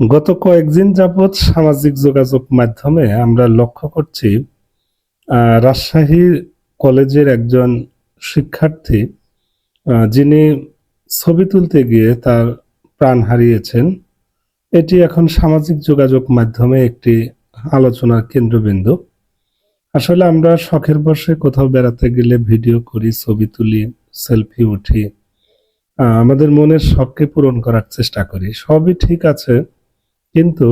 গত কয়েকদিন যাবৎ সামাজিক যোগাযোগ মাধ্যমে আমরা লক্ষ্য করছি আহ, রাজশাহী কলেজের একজন শিক্ষার্থী যিনি ছবি তুলতে গিয়ে তার প্রাণ হারিয়েছেন। এটি এখন সামাজিক যোগাযোগ মাধ্যমে একটি আলোচনার কেন্দ্রবিন্দু। আসলে আমরা শখের বসে কোথাও বেড়াতে গেলে ভিডিও করি ছবি তুলি সেলফি উঠি। আমাদের মনের শখকে পূরণ করার চেষ্টা করি। সবই ঠিক আছে কিন্তু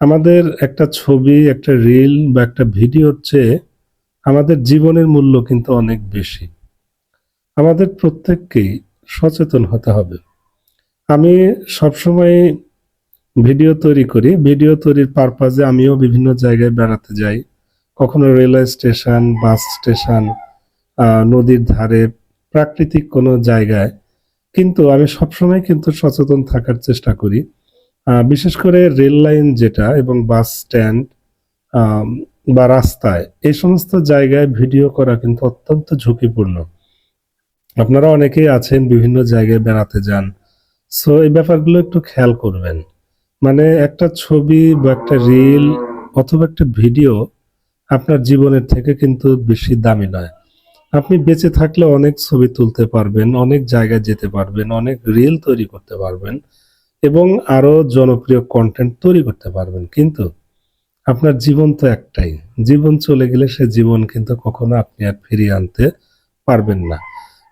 আমাদের একটা ছবি, একটা রিল বা একটা ভিডিওর চেয়ে আমাদের জীবনের মূল্য কিন্তু অনেক বেশি। আমাদের প্রত্যেককেই সচেতন হতে হবে। আমি সবসময় ভিডিও তৈরি করি। ভিডিও তৈরির পারপাজে আমিও বিভিন্ন জায়গায় বেড়াতে যাই। কখনো রেলওয়ে স্টেশন বাস স্টেশন নদীর ধারে, প্রাকৃতিক কোনো জায়গায়। কিন্তু আমি সবসময় কিন্তু সচেতন থাকার চেষ্টা করি। বিশেষ করে রেল লাইন যেটা এবং বাস স্ট্যান্ড বা রাস্তায়, এই সমস্ত জায়গায় ভিডিও করা কিন্তু অত্যন্ত ঝুঁকিপূর্ণ। আপনারা অনেকেই আছেন, বিভিন্ন জায়গায় বেড়াতে যান। সো এই ব্যাপারগুলো একটু খেয়াল করবেন। মানে একটা ছবি বা একটা রিল অথবা একটা ভিডিও আপনার জীবনের থেকে কিন্তু বেশি দামি নয়। আপনি বেঁচে থাকলে অনেক ছবি তুলতে পারবেন, অনেক জায়গায় যেতে পারবেন, অনেক রিল তৈরি করতে পারবেন। এবং আরও জনপ্রিয় কন্টেন্ট তৈরি করতে পারবেন। কিন্তু আপনার জীবন তো একটাই। জীবন চলে গেলে সে জীবন কিন্তু কখনো আপনি আর ফিরিয়ে আনতে পারবেন না।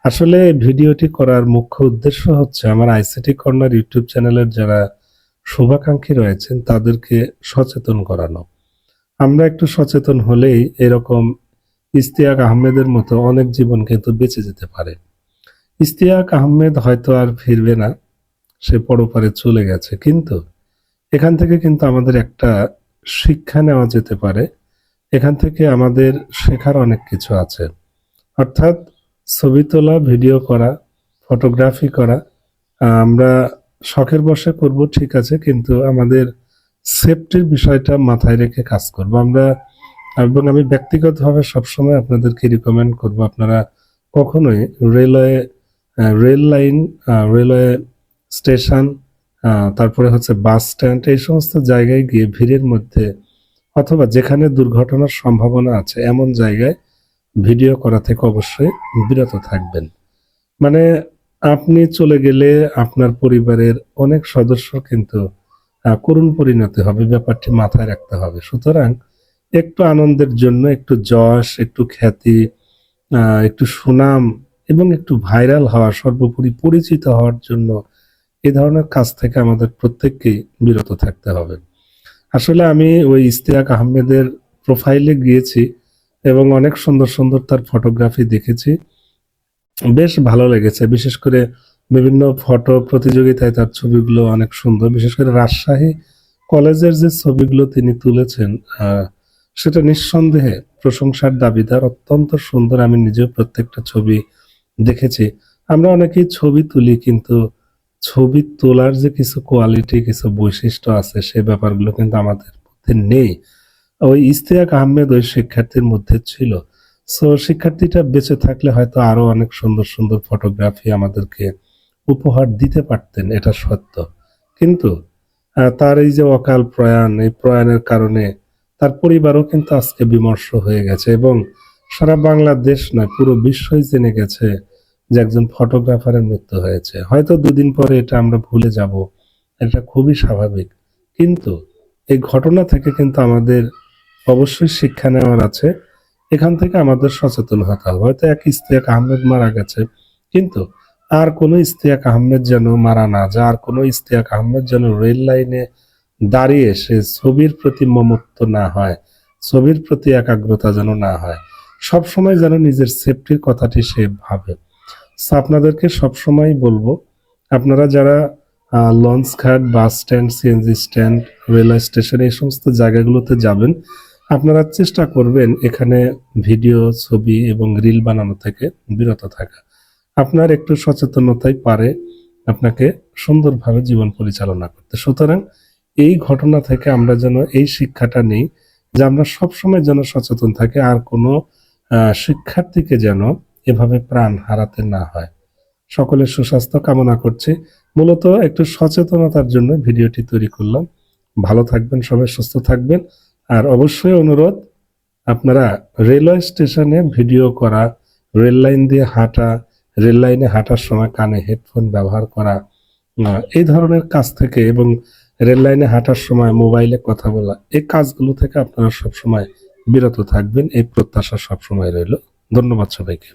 আসলে ভিডিওটি করার মুখ্য উদ্দেশ্য হচ্ছে আমার আইসিটি কর্নার ইউটিউব চ্যানেলের যারা শুভাকাঙ্ক্ষী রয়েছেন, তাদেরকে সচেতন করানো। আমরা একটু সচেতন হলেই এরকম ইস্তিয়াক আহমেদের মতো অনেক জীবন কিন্তু বেঁচে যেতে পারে। ইস্তিয়াক আহমেদ হয়তো আর ফিরবে না সে পরপারে চলে গেছে। কিন্তু এখান থেকে কিন্তু আমাদের একটা শিক্ষা নেওয়া যেতে পারে। এখান থেকে আমাদের শেখার অনেক কিছু আছে। অর্থাৎ ছবি তোলা, ভিডিও করা, ফটোগ্রাফি করা, আমরা শখের বসে করব, ঠিক আছে, কিন্তু আমাদের সেফটির বিষয়টা মাথায় রেখে কাজ করব। আমরা, এবং আমি ব্যক্তিগতভাবে সবসময় আপনাদেরকে রিকমেন্ড করব, আপনারা কখনোই railway rail line railway station তারপরে হচ্ছে বাস স্ট্যান্ড, এই সমস্ত জায়গায় গিয়ে ভিড়ের মধ্যে অথবা যেখানে দুর্ঘটনার সম্ভাবনা আছে এমন জায়গায় ভিডিও করা থেকে অবশ্যই বিরত থাকবেন। মানে আপনি চলে গেলে আপনার পরিবারের অনেক সদস্য কিন্তু করুণ পরিণতি হবে, ব্যাপারটি মাথায় রাখতে হবে। সুতরাং একটু আনন্দের জন্য, একটু যশ, একটু খ্যাতি একটু সুনাম এবং একটু ভাইরাল হওয়া, সর্বোপরি পরিচিত হওয়ার জন্য এই ধরনের কাজ থেকে আমাদের প্রত্যেককেই বিরত থাকতে হবে। আসলে আমি ওই ইস্তিয়াক আহমেদের প্রোফাইলে গিয়েছি এবং অনেক সুন্দর সুন্দর তার ফটোগ্রাফি দেখেছি। বেশ ভালো লেগেছে, বিশেষ করে বিভিন্ন ফটো প্রতিযোগিতায় তার ছবিগুলো অনেক সুন্দর। বিশেষ করে রাজশাহী কলেজের যে ছবিগুলো তিনি তুলেছেন সেটা নিঃসন্দেহে প্রশংসার দাবিদার। অত্যন্ত সুন্দর আমি নিজেও প্রত্যেকটা ছবি দেখেছি। আমরা অনেকেই ছবি তুলি কিন্তু ছবি তোলার যে কিছু কোয়ালিটি কিছু বৈশিষ্ট্য আছে, সে ব্যাপারগুলো কিন্তু আমাদের মধ্যে নেই। ওই ইস্তিয়াক আহমেদ ওই শিক্ষার্থীর মধ্যে ছিল। সো শিক্ষার্থীটা বেঁচে থাকলে হয়তো আরও অনেক সুন্দর সুন্দর ফটোগ্রাফি আমাদেরকে উপহার দিতে পারতেন, এটা সত্য। কিন্তু তার এই যে অকাল প্রয়াণ, এই প্রয়াণের কারণে তার পরিবারও কিন্তু আজকে বিমর্ষ হয়ে গেছে এবং সারা বাংলাদেশ নয়, পুরো বিশ্বই জেনে গেছে যে একজন ফটোগ্রাফারের মৃত্যু হয়েছে। হয়তো দুদিন পরে এটা আমরা ভুলে যাব, এটা খুবই স্বাভাবিক। কিন্তু এই ঘটনা থেকে কিন্তু আমাদের অবশ্যই শিক্ষা নেওয়ার আছে। এখান থেকে আমাদের সচেতন হতে হবে। হয়তো এক ইস্তিয়াক আহমেদ মারা গেছে, কিন্তু আর কোনো ইস্তিয়াক আহমেদ যেন মারা না যায়, আর কোনো ইস্তিয়াক আহমেদ যেন রেল লাইনে দাঁড়িয়ে সে ছবির প্রতি মমত্ব না হয়, ছবির প্রতি একাগ্রতা যেন না হয়। সব সময় যেন নিজের সেফটির কথাটি সে ভাবে। আপনাদেরকে সবসময় বলব, আপনারা যারা launch ghat bus stand CNG stand railway station এই সমস্ত জায়গাগুলোতে যাবেন, আপনারা চেষ্টা করবেন এখানে ভিডিও, ছবি এবং রিল বানানো থেকে বিরত থাকা। আপনার একটু সচেতনতাই পারে আপনাকে সুন্দরভাবে জীবন পরিচালনা করতে। সুতরাং এই ঘটনা থেকে আমরা যেন এই শিক্ষাটা নেই, যে আমরা সবসময় যেন সচেতন থাকি, আর কোনো শিক্ষার্থীকে যেন এভাবে প্রাণ হারাতে না হয়। সকলের সুস্বাস্থ্য কামনা করছি। মূলত একটু সচেতনতার জন্য ভিডিওটি তৈরি করলাম। ভালো থাকবেন, সবাই সুস্থ থাকবেন। আর অবশ্যই অনুরোধ, আপনারা রেলওয়ে স্টেশনে ভিডিও করা, রেল লাইন দিয়ে হাঁটা, রেল লাইনে হাঁটার সময় কানে হেডফোন ব্যবহার করা এই ধরনের কাজ থেকে এবং রেল লাইনে হাঁটার সময় মোবাইলে কথা বলা, এই কাজগুলো থেকে আপনারা সবসময় বিরত থাকবেন। এই প্রত্যাশা সবসময় রইল। ধন্যবাদ সবাইকে।